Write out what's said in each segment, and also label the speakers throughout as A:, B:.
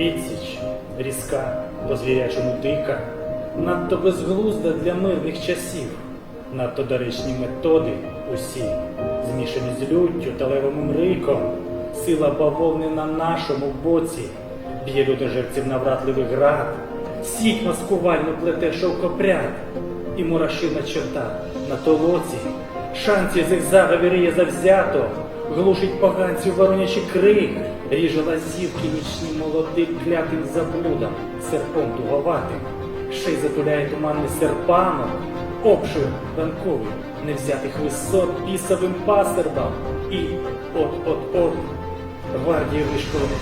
A: Відсіч різка, по-звірячому дика, надто безглузда для мирних часів, надто доречні методи усі, змішані з люттю та левим риком, сила бавовни на нашому боці, б'є людожерців навратливий град, сіть маскувально плете шовкопряд, і мурашина черта на толоці, шанці зигзага віриє завзято, глушить поганців воронячий крик, ріже лазівки нічні молодик клятим заблудом, серпом туговатим, ще й затуляє туманний серпаном, обшир ранковий, невзятих висот пісовим пасербам, і от-от-от, гвардії вишколених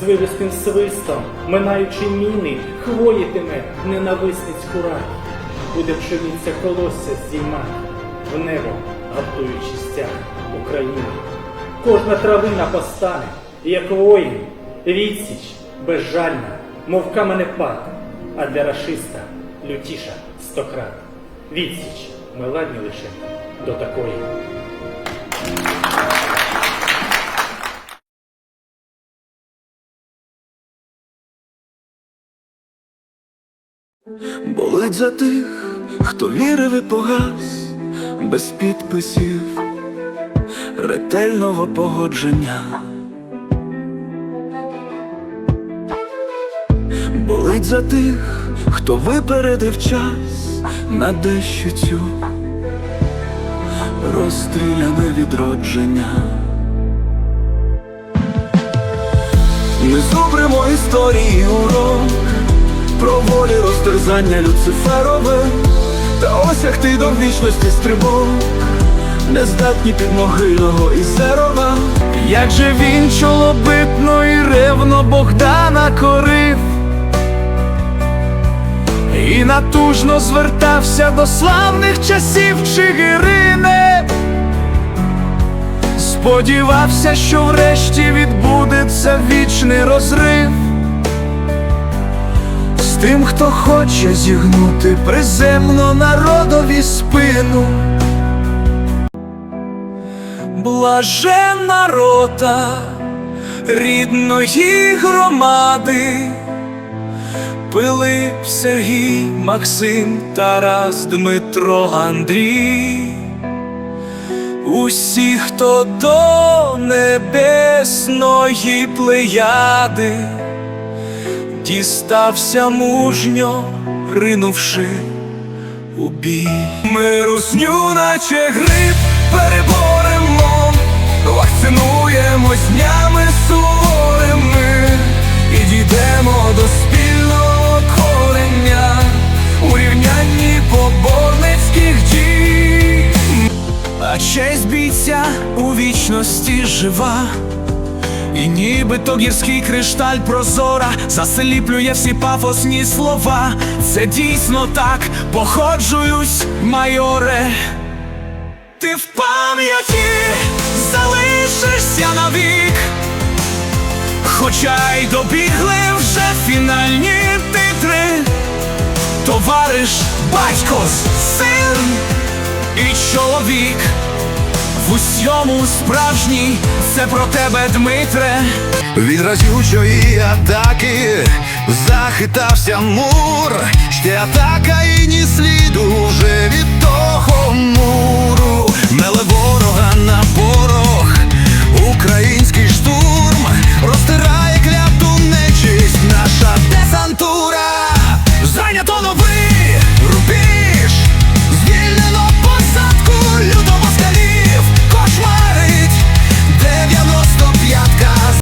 A: з вивістим свистом, минаючи міни, хвоїтиме ненависниць курай, буде пшениця колосся здіймати в небо, гаптуючи стяг України. Кожна травина постане, як воїн, відсіч безжальна, мов каменепад, а для рашиста лютіша стократ. Відсіч ми ладні лише до такої.
B: Болить за тих, хто вірив і погас, без підписів, ретельного погодження. Болить за тих, хто випередив час на дещицю, розстріляне відродження. Ми зубримо історії урок про волі розтерзання Люциферове Та до вічності стрибок Не здатні під могильного і серова Як же він чолобитно і ревно Богдана корив. І натужно звертався до славних часів Чигирини. Сподівався, що врешті відбудеться вічний розрив тим, хто хоче зігнути приземно народові спину. Блаженна рота рідної громади, Пилип, Сергій, Максим, Тарас, Дмитро, Андрій. Усі, хто до небесної плеяди дістався мужньо, ринувши у бій. Ми русню, наче гриб, переборемо, вакцинуємось днями суворими і дійдемо до спільного корення у рівнянні поборницьких дій. А честь бійця у вічності жива. І нібито гірський кришталь прозора засліплює всі пафосні слова. Це дійсно так, походжуюсь, майоре. Ти в пам'яті залишишся навік, хоча й добігли вже фінальні титри. Товариш, батько, син і чоловік. В усьому справжній, це про тебе, Дмитре.
C: Від разючої атаки захитався мур, ще атака і ні